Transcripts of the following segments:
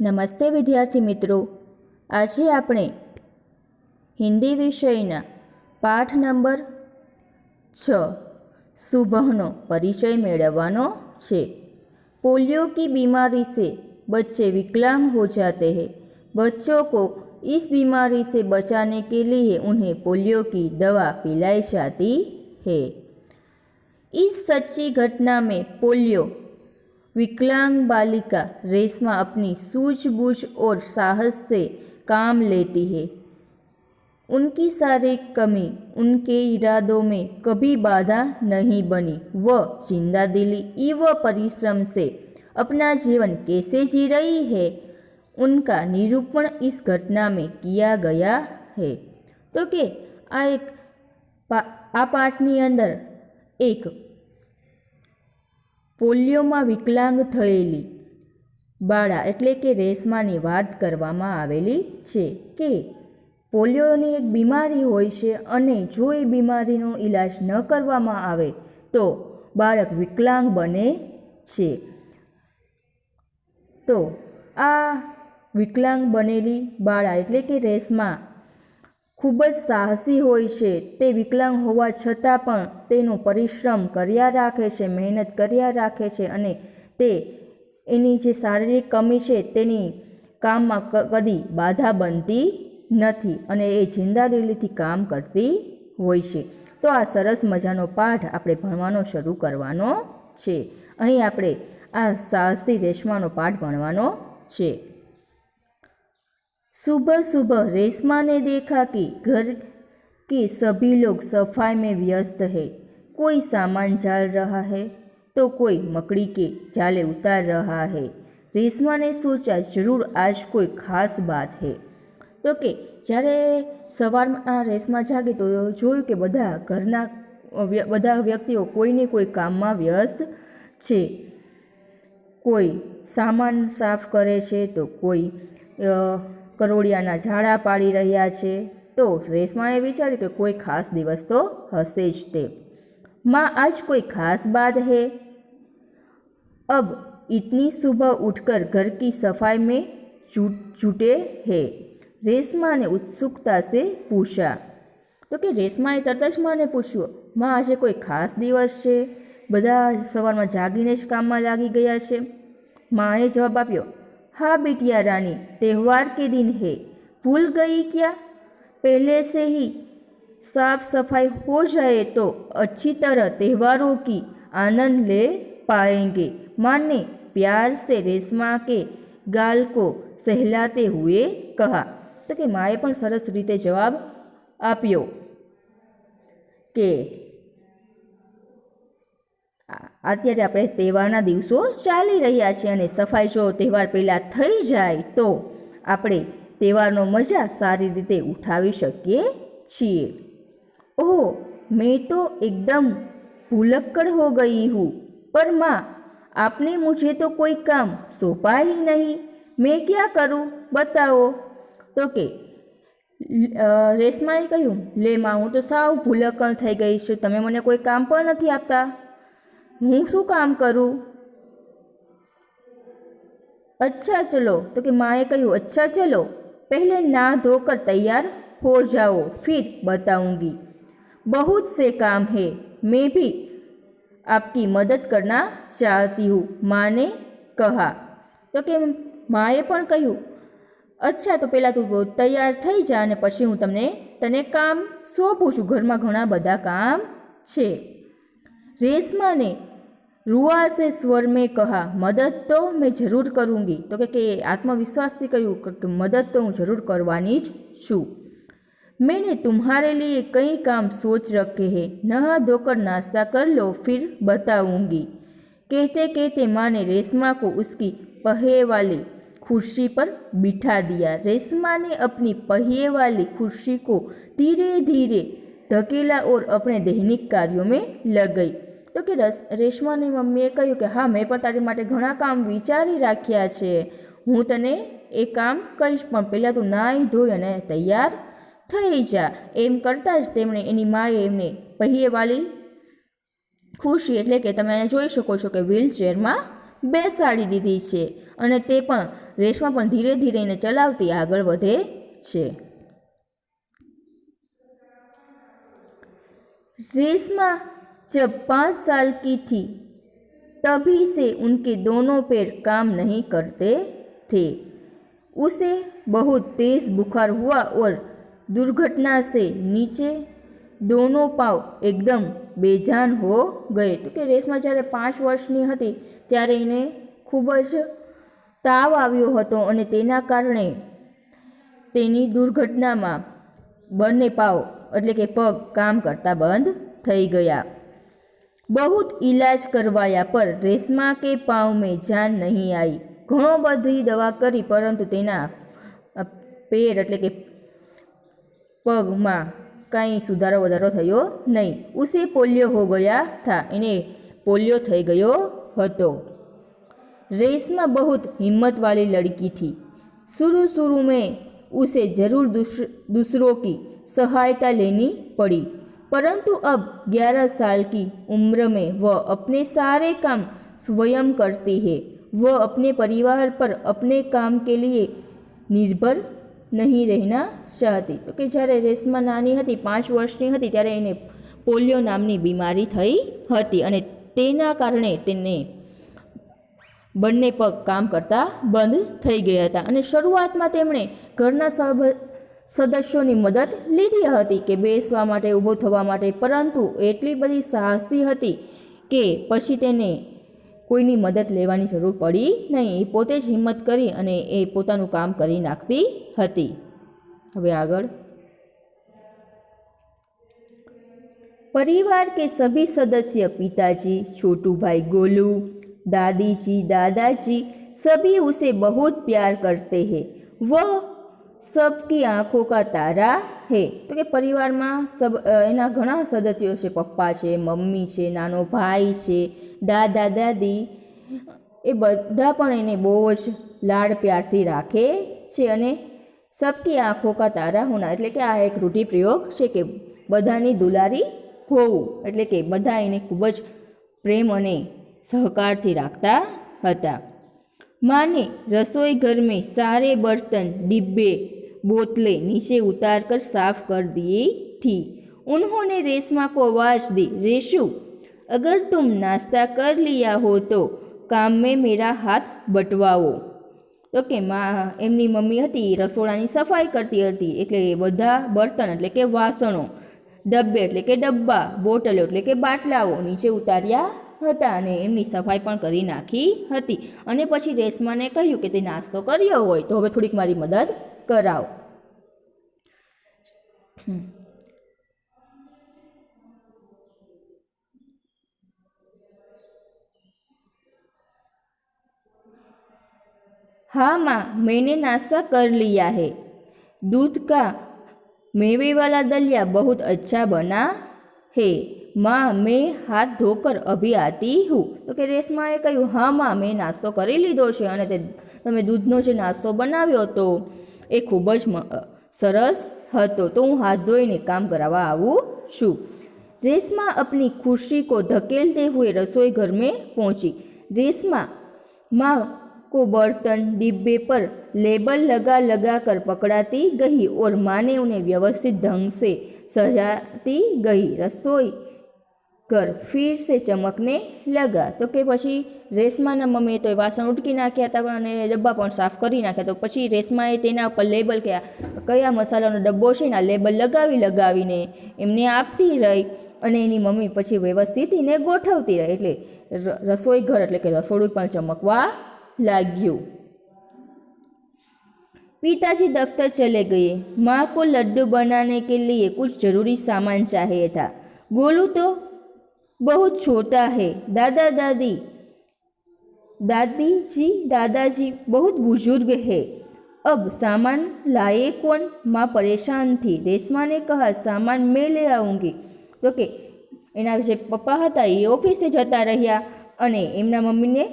નમસ્તે વિદ્યાર્થી મિત્રો આજે આપણે હિન્દી વિષયના પાઠ નંબર છ સુબહનો પરિચય મેળવવાનો છે पोलियो की बीमारी से बच्चे विकलांग हो जाते हैं बच्चों को इस बीमारी से बचाने के लिए उन्हें पोलियो की दवा पिलाई जाती है इस सच्ची घटना में पोलियो विकलांग बालिका रेशमा अपनी सूझबूझ और साहस से काम लेती है उनकी शारीरिक कमी उनके इरादों में कभी बाधा नहीं बनी वह जिंदा दिली व परिश्रम से अपना जीवन कैसे जी रही है उनका निरूपण इस घटना में किया गया है તો કે આ એક પા આ પાઠની અંદર એક પોલિયોમાં વિકલાંગ થયેલી બાળા એટલે કે રેશમાની વાત કરવામાં આવેલી છે કે પોલિયોની એક બીમારી હોય છે અને જો એ બીમારીનો ઈલાજ ન કરવામાં આવે તો બાળક વિકલાંગ બને છે. તો આ વિકલાંગ બનેલી બાળા એટલે કે રેશમા ખૂબ જ સાહસી હોય છે. તે વિકલાંગ હોવા છતાં પણ તેનો પરિશ્રમ કર્યા રાખે છે, મહેનત કર્યા રાખે છે અને તે એની જે શારીરિક કમી છે તેની કામમાં કદી બાધા બનતી નથી અને એ જિંદાદિલીથી કામ કરતી હોય છે. તો આ સરસ મજાનો પાઠ આપણે ભણવાનો શરૂ કરવાનો છે. અહીં આપણે આ સાહસી રેશમાનો પાઠ ભણવાનો છે. सुबह सुबह रेशमा ने देखा कि घर के सभी लोग सफाई में व्यस्त है कोई सामान जाल रहा है तो कोई मकड़ी के जाले उतार रहा है रेशमा ने सोचा जरूर आज कोई खास बात है તો કે જ્યારે સવારમાં રેસમાં જાગી તો જોયું કે બધા ઘરના વ્ય- બધા વ્યક્તિઓ કોઈને કોઈ કામમાં વ્યસ્ત છે કોઈ સામાન સાફ કરે છે તો કોઈ અ, કરોળિયાના ઝાડા પાડી રહ્યા છે. તો રેશમાએ વિચાર્યું કે કોઈ ખાસ દિવસ તો હશે જ તે. માં આજ કોઈ ખાસ બાદ હે? અબ ઇતની સુબહ ઉઠકર ઘર કી સફાઈ મેં જૂટે હે? રેશમાને ઉત્સુકતા સે પૂછા તો કે રેશમાએ તરત જ માને પૂછ્યું, માં આજે કોઈ ખાસ દિવસ છે? બધા સવારમાં જાગીને જ કામમાં લાગી ગયા છે? માએ જવાબ આપ્યો हाँ बिटिया रानी त्यौहार के दिन है भूल गई क्या पहले से ही साफ सफाई हो जाए तो अच्छी तरह त्योहारों की आनंद ले पाएंगे माँ ने प्यार से रेशमा के गाल को सहलाते हुए कहा તો કે માએ પણ સરસ રીતે જવાબ આપ્યો કે આ- અત્યારે આપણે તહેવારના દિવસો ચાલી રહ્યા છે અને સફાઈ જો તહેવાર પહેલાં થઈ જાય તો આપણે તહેવારનો મજા સારી રીતે ઉઠાવી શકીએ છીએ. ઓહો, મેં તો એકદમ ભૂલક્કડ હો ગઈ હું. પરમાં, આપને મુજે તો કોઈ કામ સોંપા નહીં. મેં ક્યાં કરું? બતાવો. તો કે રેશમાએ કહ્યું, લે માં, હું તો સાવ ભૂલક્કડ થઈ ગઈ છું. તમે મને કોઈ કામ પણ નથી આપતા. હું શું કામ કરું? અચ્છા ચલો, તો કે માએ કહ્યું, અચ્છા ચલો, પહેલે ના ધોકર તૈયાર હો જાઓ, ફિર બતાઉંગી. બહુત સે કામ હે, મેં ભી આપકી મદદ કરના ચાહતી હું, માને કહા. તો કે માએ પણ કહ્યું, અચ્છા, તો પહેલાં તું તૈયાર થઈ જા અને પછી હું તમને, તને કામ સોંપું છું. ઘરમાં ઘણા બધા કામ છે. રેશમાને ने रुआ से स्वर में कहा मदद तो मैं जरूर करूँगी तो કે કે આત્મવિશ્વાસથી કહ્યું કે કે મદદ તો હું જરૂર કરવાની જ છું मैंने तुम्हारे लिए कई काम सोच रखे हैं नहा धोकर नाश्ता कर लो फिर बताऊंगी कहते कहते माँ ने रेशमा को उसकी पहिए वाली कुर्सी पर बिठा दिया रेशमा ने अपनी पहिए वाली कुर्सी को धीरे धीरे धकेला और अपने दैनिक कार्यों में लग गई તો કે રેશમાની મમ્મીએ કહ્યું કે, હા, મેં પણ તારી માટે ઘણા કામ વિચારી રાખ્યા છે. હું તને એ કામ કહીશ પણ પહેલાં તું નાહી ધોઈ અને તૈયાર થઈ જા. એમ કરતાં જ તેમણે એની માએ એમને પહેયેવાળી ખુશી એટલે કે તમે અહીંયા જોઈ શકો છો કે વ્હીલચેરમાં બેસાડી દીધી છે અને તે પણ રેશમા પણ ધીરે ધીરે એને ચલાવતી આગળ વધે છે. રેસમાં जब पाँच साल की थी तभी से उनके दोनों पैर काम नहीं करते थे उसे बहुत तेज बुखार हुआ और दुर्घटना से नीचे दोनों पाव એકદમ બેજાન હો ગયે તો કે રેશમા જ્યારે પાંચ વર્ષની હતી ત્યારે એને ખૂબ જ તાવ આવ્યો હતો અને તેના કારણે તેની દુર્ઘટનામાં બંને પાવ એટલે કે પગ કામ કરતા બંધ થઈ ગયા બહુત ઈલાજ કરવાયા પર રેશમા કે પાવ મેં જાન નહીં આવી ઘણો બધી દવા કરી પરંતુ તેના અ, પેર એટલે કે પગમાં કાંઈ સુધારો વધારો થયો નહીં ઉસે પોલિયો હો ગયા થા એને પોલિયો થઈ ગયો હતો रेशमा बहुत हिम्मत वाली लड़की थी शुरू शुरू में उसे जरूर दूसर, दूसरों की सहायता लेनी पड़ी परंतु अब 11 साल की उम्र में वह अपने सारे काम स्वयं करती है वह अपने परिवार पर अपने काम के लिए निर्भर નહીં રહેના ચાહતી તો કે જ્યારે રેશમા નાની હતી પાંચ વર્ષની હતી ત્યારે એને પોલિયો નામની બીમારી થઈ હતી અને તેના કારણે તેને બંને પગ કામ કરતા બંધ થઈ ગયા હતા અને શરૂઆતમાં તેમણે ઘરના સભ સદસ્યોની મદદ લીધી હતી કે બેસવા માટે ઊભો થવા માટે પરંતુ એટલી બધી સાહસી હતી કે પછી તેને કોઈની મદદ લેવાની જરૂર પડી નહીં એ પોતે જ હિંમત કરી અને એ પોતાનું કામ કરી નાખતી હતી હવે આગળ परिवार के सभी सदस्य पिताजी छोटू भाई गोलू दादी जी दादाजी सभी उसे बहुत प्यार करते हैं वह સબકી આંખો કા તારા હે? તો કે પરિવારમાં સબ એના ઘણા સદસ્યો છે. પપ્પા છે, મમ્મી છે, નાનો ભાઈ છે, દાદા, દાદી. એ બધા પણ એને બહુ જ લાડ પ્યારથી રાખે છે અને સબકી આંખો કા તારા હોના. એટલે કે આ એક રૂઢિપ્રયોગ છે કે બધાની દુલારી હોવું. એટલે કે બધા એને ખૂબ જ પ્રેમ અને સહકારથી રાખતા હતા. माँ ने रसोई घर में सारे बर्तन डिब्बे बोतलें नीचे उतार कर साफ कर दिए थी उन्होंने रेशमा को आवाज दी रेशु अगर तुम नाश्ता कर लिया हो तो काम में मेरा हाथ बटवाओ તો કે માં એમની મમ્મી હતી એ રસોડાની સફાઈ કરતી હતી એટલે એ બધા બર્તન એટલે કે વાસણો ડબ્બે એટલે કે ડબ્બા બોટલો એટલે કે બાટલાઓ નીચે ઉતાર્યા હતા અને એમની સફાઈ પણ કરી નાખી હતી અને પછી રેશમાને કહ્યું કે તે નાસ્તો કર્યો હોય તો હવે થોડીક મારી મદદ કરાવ हाँ माँ मैंने नाश्ता कर लिया है दूध का मेवे वाला दलिया बहुत अच्छा बना है माँ मैं હાથ ધોકર અભી આતી હું તો કે રેશમાએ કહ્યું હા માં મેં નાસ્તો કરી લીધો છે અને તે તમે દૂધનો જે નાસ્તો બનાવ્યો તો એ ખૂબ જ મ- સરસ હતો તો હું હાથ ધોઈને કામ કરાવવા આવું છું रेशमा अपनी खुशी को धकेलते हुए रसोई घर में पहुंची रेशमा माँ को बर्तन डिब्बे पर लेबल लगा लगा कर पकड़ाती गई और माँ ने उन्हें व्यवस्थित ढंग से सजाती गई रसोई ઘર ફીર સે ચમકને લગા તો કે પછી રેશમાના મમ્મીએ તો એ વાસણ ઉટકી નાખ્યા હતા અને ડબ્બા પણ સાફ કરી નાખ્યા તો પછી રેશમાએ તેના ઉપર લેબલ કે આ કયા મસાલાનો ડબ્બો છે ને આ લેબલ લગાવી લગાવીને એમને આપતી રહી અને એની મમ્મી પછી વ્યવસ્થિત એને ગોઠવતી રહી એટલે ર- રસોઈ ઘર એટલે કે રસોડું પણ ચમકવા લાગ્યું पिताजी दफ्तर चले गए माँ को लड्डू बनाने के लिए कुछ जरूरी सामान चाहिए था गोलू तो बहुत छोटा है दादा दादी दादी जी दादाजी बहुत बुजुर्ग है अब सामान लाए कौन माँ परेशान थी रेशमा ने कहा सामान मैं ले आऊँगी તો કે એના જે પપ્પા હતા એ ઓફિસે જતા રહ્યા અને એમના મમ્મીને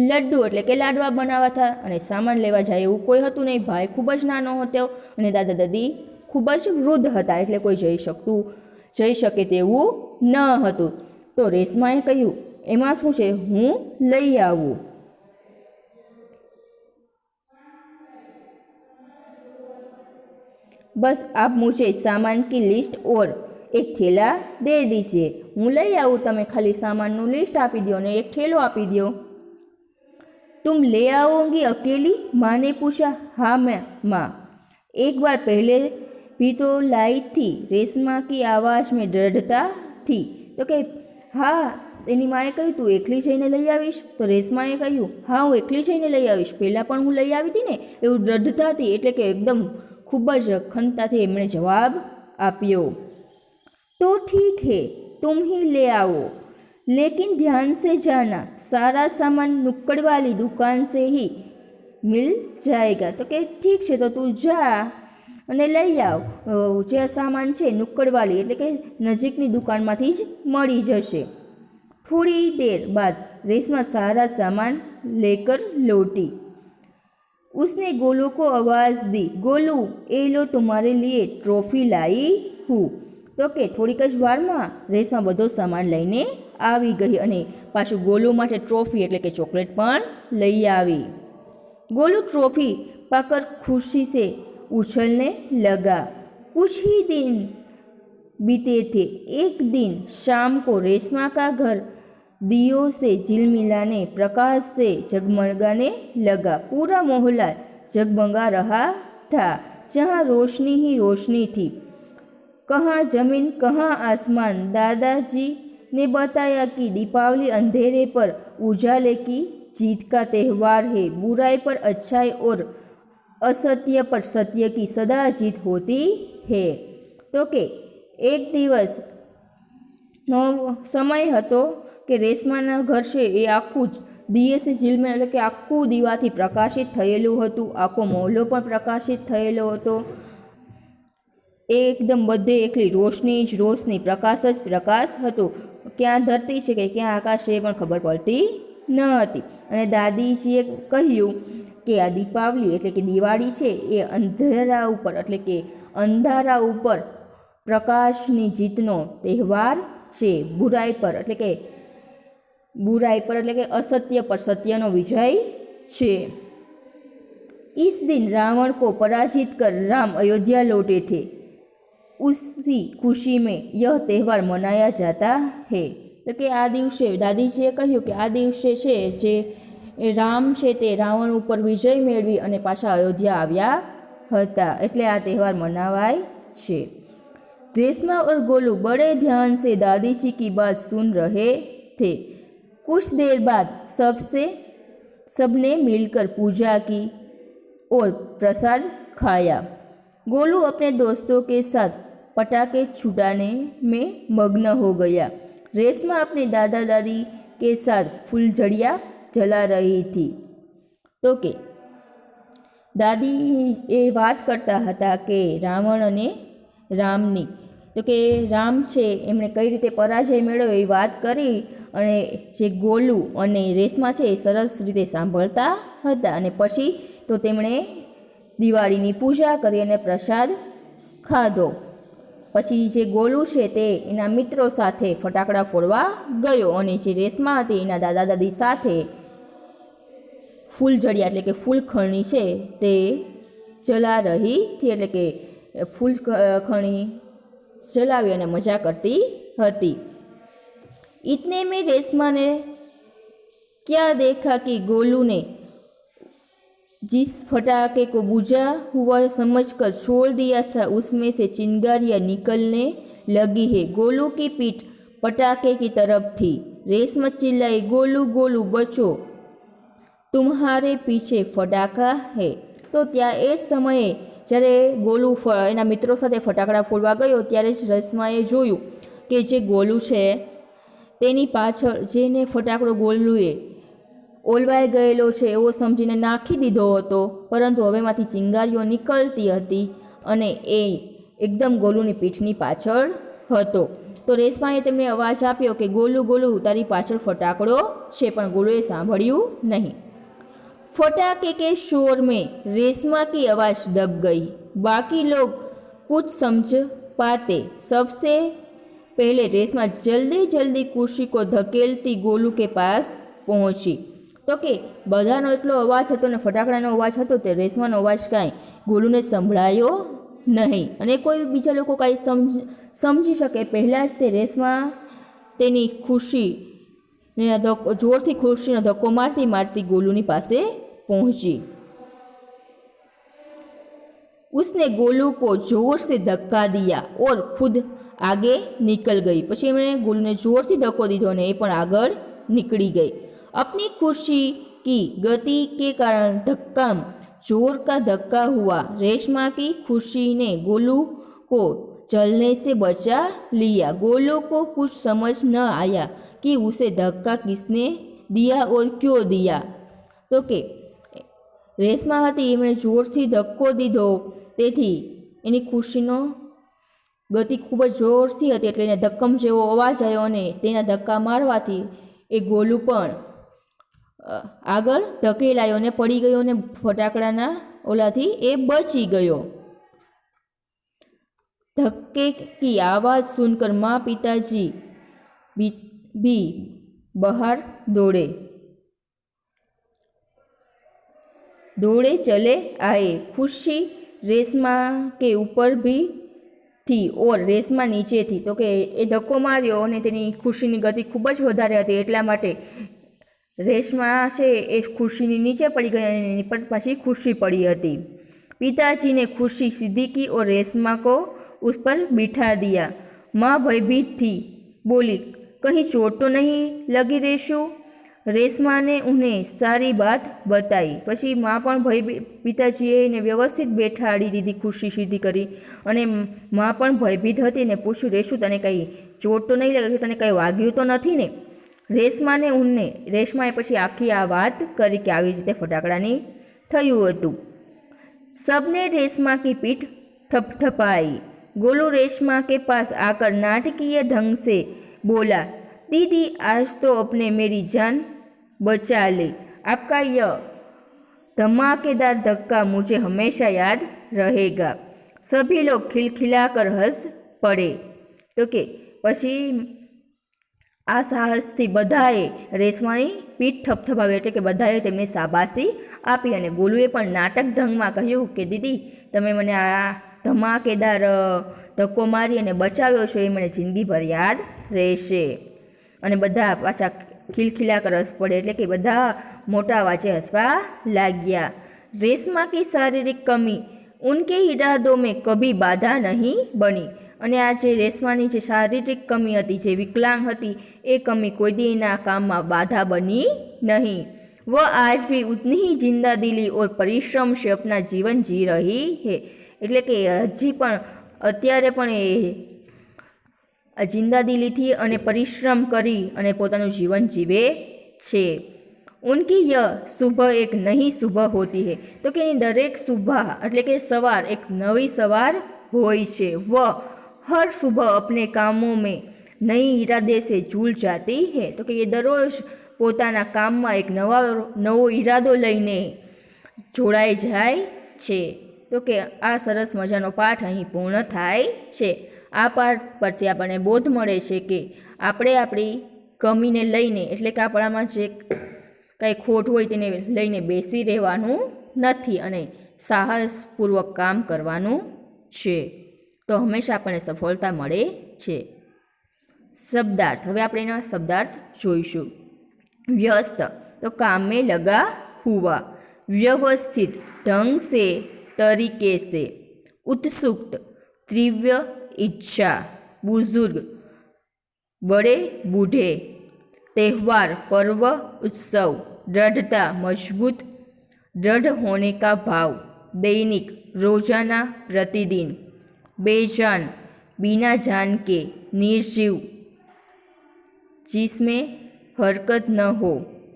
લડ્ડુ એટલે કે લાડવા બનાવવા હતા અને સામાન લેવા જાય એવું કોઈ હતું નહીં ભાઈ ખૂબ જ નાનો હતો અને દાદા દાદી ખૂબ જ વૃદ્ધ હતા એટલે કોઈ જઈ શકતું જઈ શકે તેવું ન હતું તો રેશમાએ કહ્યું, એમાં શું છે? હું લઈ આવું. બસ આપ मुझे સામાન કી લિસ્ટ ઓર એક થેલા દે દીજે. હું લઈ આવું, તમે ખાલી સામાનનું લિસ્ટ આપી દો અને એક થેલો આપી દો તુમ લે आओगी અકેલી? માને पूछा હા मैं माँ एक પહેલે ભી તો तो लाई थी रेशमा की आवाज़ में दृढ़ता थी तो હા, એની માએ કહ્યું, તું એકલી જઈને લઈ આવીશ? તો રેશમાએ કહ્યું, હા, હું એકલી જઈને લઈ આવીશ. પહેલાં પણ હું લઈ આવી હતી ને, એવું દ્રઢતા હતી, એટલે કે એકદમ ખૂબ જ અખંડતાથી એમણે જવાબ આપ્યો. તો ઠીક હે, તુમ હી લે આવો. લેકિન ધ્યાન સે જાના, સારા સામાન નુક્કડવાલી દુકાન સે હી મિલ જાયગા. તો કે, ઠીક છે, તો તું જા. અને લઈ આવ. જે સામાન છે નુક્કડવાલી એટલે કે નજીકની દુકાનમાંથી જ મળી જશે. થોડી દેર બાદ રેસમાં સારા સામાન લેકર લોટી. ઉસને गोलू કો અવાજ દી गोलू એ લો तुम्हारे લીએ ટ્રોફી लाई હું. તો કે, થોડીક જ વારમાં રેસમાં બધો સામાન લઈને આવી ગઈ અને પાછું ગોલુ માટે ટ્રોફી એટલે કે ચોકલેટ પણ લઈ આવી. ગોલુ ટ્રોફી પાકર ખુશી છે उछलने लगा। कुछ ही दिन बीते थे। एक दिन शाम को रेशमा का घर दियो से झिलमिलाने प्रकाश से जगमगाने लगा। पूरा मोहल्ला जगमगा रहा था, जहाँ रोशनी ही रोशनी थी। कहाँ ज़मीन, कहाँ आसमान, दादाजी ने बताया कि दीपावली अंधेरे पर उजाले की जीत का त्यौहार है। बुराई पर अच्छाई और असत्य पर सत्य की सदा जीत होती है તો કે એક દિવસ નો સમય હતો કે રેશમાના ઘર છે એ આખું જ દિયેસે ઝીલમેલ એટલે કે આખું દીવાથી પ્રકાશિત થયેલું હતું આખો મોહલ્લો પણ પ્રકાશિત થયેલો હતો એકદમ બધે એકલી રોશની જ રોશની પ્રકાશ જ પ્રકાશ હતો ક્યાં ધરતી છે કે ક્યાં આકાશ છે એ પણ ખબર પડતી ન હતી અને દાદીજીએ કહ્યું કે આ દીપાવલી એટલે કે દિવાળી છે એ અંધેરા ઉપર એટલે કે અંધારા ઉપર પ્રકાશની જીતનો તહેવાર છે બુરાઈ પર એટલે કે બુરાઈ પર એટલે કે અસત્ય પર સત્યનો વિજય છે इस दिन रावण को पराजित कर राम अयोध्या लौटे थे उसी खुशी में यह તહેવાર મનાયા જાતા હે તો કે આ દિવસે દાદીજીએ કહ્યું કે આ દિવસે છે જે રામ છે તે રાવણ ઉપર વિજય મેળવી અને પાછા અયોધ્યા આવ્યા હતા એટલે આ તહેવાર મનાવાય છે रेशमा और गोलू बड़े ध्यान से दादी जी की बात सुन रहे थे कुछ देर बाद सबसे सबने मिलकर पूजा की और प्रसाद खाया गोलू अपने दोस्तों के साथ पटाखे छुड़ाने में मग्न हो गया रेशमा अपने दादा दादी के साथ फुलझड़िया જલા રહી હતી તો કે, દાદી એ વાત કરતા હતા કે રાવણ અને રામની. તો કે, રામ છે, એમણે કઈ રીતે પરાજય મેળવ્યો એ વાત કરી અને જે ગોલુ અને રેશમા છે એ સરસ રીતે સાંભળતા હતા અને પછી તો તેમણે દિવાળીની પૂજા કરી અને પ્રસાદ ખાધો. પછી જે ગોલું છે તે એના મિત્રો સાથે ફટાકડા ફોડવા ગયો અને જે રેશમા હતી એના દાદા દાદી સાથે ફૂલજડિયા એટલે કે ફૂલખણી છે તે જલા રહી હતી એટલે કે ફૂલ ખણી જલાવી અને મજા કરતી હતી इतने में रेशमा ने क्या देखा कि गोलू ने जिस फटाके को बुझा हुआ समझकर छोड़ दिया था उसमें से चिंगारियाँ निकलने लगी है गोलू की पीठ पटाखे की तरफ थी रेशमा चिल्लाई गोलू गोलू बचो તુમ્હારે પીછે ફટાકા હે. તો ત્યાં એ જ સમયે જ્યારે ગોલું ફ, એના મિત્રો સાથે ફટાકડા ફોડવા ગયો, ત્યારે જ રસમાએ જોયું કે જે ગોલું છે, તેની પાછળ જેને ફટાકડો ગોલુએ ઓલવાઈ ગયેલો છે, એવો સમજીને નાખી દીધો હતો. પરંતુ હવેમાંથી ચિંગારીઓ નીકળતી હતી અને એ એકદમ ગોલુની પીઠની પાછળ હતો. તો રેશમાએ તેમને અવાજ આપ્યો કે ગોલું ગોલું, તારી પાછળ ફટાકડો છે, પણ ગોલુએ સાંભળ્યું નહીં. फटाके के शोर में रेशमा की आवाज़ दब गई बाकी लोग कुछ समझ पाते सबसे पहले रेशमा जल्दी जल्दी कुर्सी को धकेलती गोलू के पास पहुंची તો કે બધાનો એટલો અવાજ હતો ને ફટાકડાનો અવાજ હતો તે રેશમાનો અવાજ કાંઈ ગોલુને સંભળાયો નહીં અને કોઈ બીજા લોકો કાંઈ સમજ સમજી શકે પહેલાં જ તે રેસમાં તેની ખુશી ને ધક્કો જોરથી ખુશીનો ધક્કો મારતી મારતી ગોલુની પાસે પહોંચી उसने गोलू को जोर से धक्का दिया और खुद आगे निकल गई પછી એમણે ગોલુને જોરથી ધક્કો દીધો અને એ પણ આગળ निकली गई अपनी खुशी की गति के कारण धक्का जोर का धक्का हुआ रेशमा की खुशी ने गोलू को जलने से बचा लिया गोलू को कुछ समझ न आया कि उसे धक्का किसने दिया और क्यों दिया તો કે રેસમાં હતી એમણે જોરથી ધક્કો દીધો તેથી એની ખુશીનો ગતિ ખૂબ જ જોરથી હતી એટલે એને ધક્કમ જેવો અવાજ આવ્યો અને તેના ધક્કા મારવાથી એ ગોલું પણ અ, આગળ ધકેલાયો અને પડી ગયો અને ફટાકડાના ઓલાથી એ બચી ગયો धक्के की आवाज़ सुनकर माँ पिताजी બી, બહાર દોડે. દોડે, ચલે આએ ખુશી રેસમાં કે ઉપર ભી થી, ઓર રેસમાં નીચેથી. તો કે એ ધક્કો માર્યો અને તેની ખુશીની ગતિ ખૂબ જ વધારે હતી એટલા માટે રેસમાં છે એ ખુશીની નીચે પડી ગઈ અને એની પર પાછી ખુશી પડી હતી. પિતાજીને ખુશી સીધી કી ઓર રેસમાં કો ઉસ પર બીઠા દિયા. માં ભયભીતથી બોલી કहीं ચોટ તો નહીં લગી રહેશું? રેશમાને ઉને સારી વાત બતાવી પછી માં પણ ભય પિતાજીએ એને વ્યવસ્થિત બેઠાડી દીધી ખુશી સીધી કરી. અને માં પણ ભયભીત હતી ને પૂછ્યું, રેશું, તને કંઈ ચોટ તો નહીં લાગે તને કંઈ વાગ્યું તો નથી ને? રેશમાને ઉને, રેશમાએ પછી આખી આ વાત કરી કે આવી રીતે ફટાકડાની થયું હતું. સબને રેશમા કી પીઠ થપથપાઈ. गोलू रेशमा કે પાસ આકર નાટકીય ढंग से बोला दीदी आज तो अपने मेरी जान बचा ली आपका यह धमाकेदार धक्का मुझे हमेशा याद रहेगा सभी लोग खिलखिलाकर हंस पड़े तो કે પછી આ સાહસથી બધાએ રેશમાની પીઠ થપથપાવી એટલે કે બધાએ તેમને શાબાશી આપી અને ગોલુએ પણ નાટક ઢંગમાં કહ્યું કે દીદી તમે મને આ ધમાકેદાર અ, ધક્કો મારી અને બચાવ્યો છો એ મને જિંદગીભર યાદ રહેશે. અને બધા પાછા ખીલખીલા કરસ પડે, એટલે કે બધા મોટા વાચે હસવા લાગ્યા. રેસમાં કે શારીરિક કમી? ઉનકે ઈરાદો મેં કભી બાધા નહીં બની. અને આ જે રેશમાની જે શારીરિક કમી હતી, જે વિકલાંગ હતી, એ કમી કોઈ દીના કામમાં બાધા બની નહીં. વ આજ બી ઉતની ही જિંદા દિલી ઓર પરિશ્રમ સે અપના જીવન જી રહી હે. એટલે કે હજી પણ અત્યારે પણ એ આ જિંદાદિલીથી અને પરિશ્રમ કરી અને પોતાનું જીવન જીવે છે. ઉનકી ય સુબહ એક નહીં સુબહ હોતી હે. તો કે એની દરેક સુબહ એટલે કે સવાર, એક નવી સવાર હોય છે. વ, હર સુબહ અપને કામો મેં નઈ ઈરાદે સે ઝૂલ જાતી હે. તો કે એ દરરોજ પોતાના કામમાં એક નવા, નવો ઈરાદો લઈને જોડાઈ જાય છે. તો કે આ સરસ મજાનો પાઠ અહીં પૂર્ણ થાય છે. આ પાઠ પરથી આપણને બોધ મળે છે કે આપણે આપણી કમીને લઈને, એટલે કે આપણામાં જે કાંઈ ખોટ હોય તેને લઈને બેસી રહેવાનું નથી અને સાહસપૂર્વક કામ કરવાનું છે. તો હંમેશા આપણને સફળતા મળે છે. શબ્દાર્થ, હવે આપણે એના શબ્દાર્થ જોઈશું. વ્યસ્ત, તો કામે લગા હુવા વ્યવસ્થિત, ઢંગ સે, તરીકે સે. ઉત્સુક્ત તીવ્ર इच्छा बुज़ुर्ग बड़े बूढ़े त्यौहार पर्व उत्सव दृढ़ता मज़बूत दृढ़ होने का भाव दैनिक रोज़ाना प्रतिदिन बेजान बिना जान के निर्जीव जिसमें हरकत न हो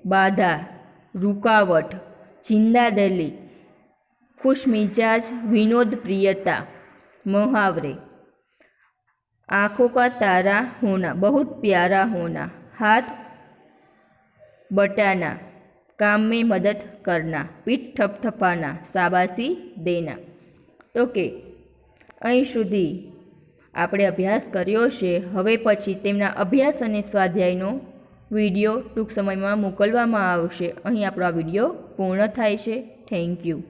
बाधा रुकावट जिंदादिली खुश मिजाज विनोद प्रियता मुहावरे आँखों का तारा होना बहुत प्यारा होना हाथ बटाना काम में मदद करना पीठ थपथपाना शाबाशी देना તો કે અહીં સુધી આપણે અભ્યાસ કર્યો છે હવે પછી તેમના અભ્યાસ અને સ્વાધ્યાયનો વિડીયો ટૂંક સમયમાં મોકલવામાં આવશે અહીં આપણો આ વિડીયો પૂર્ણ થાય છે થેન્ક યુ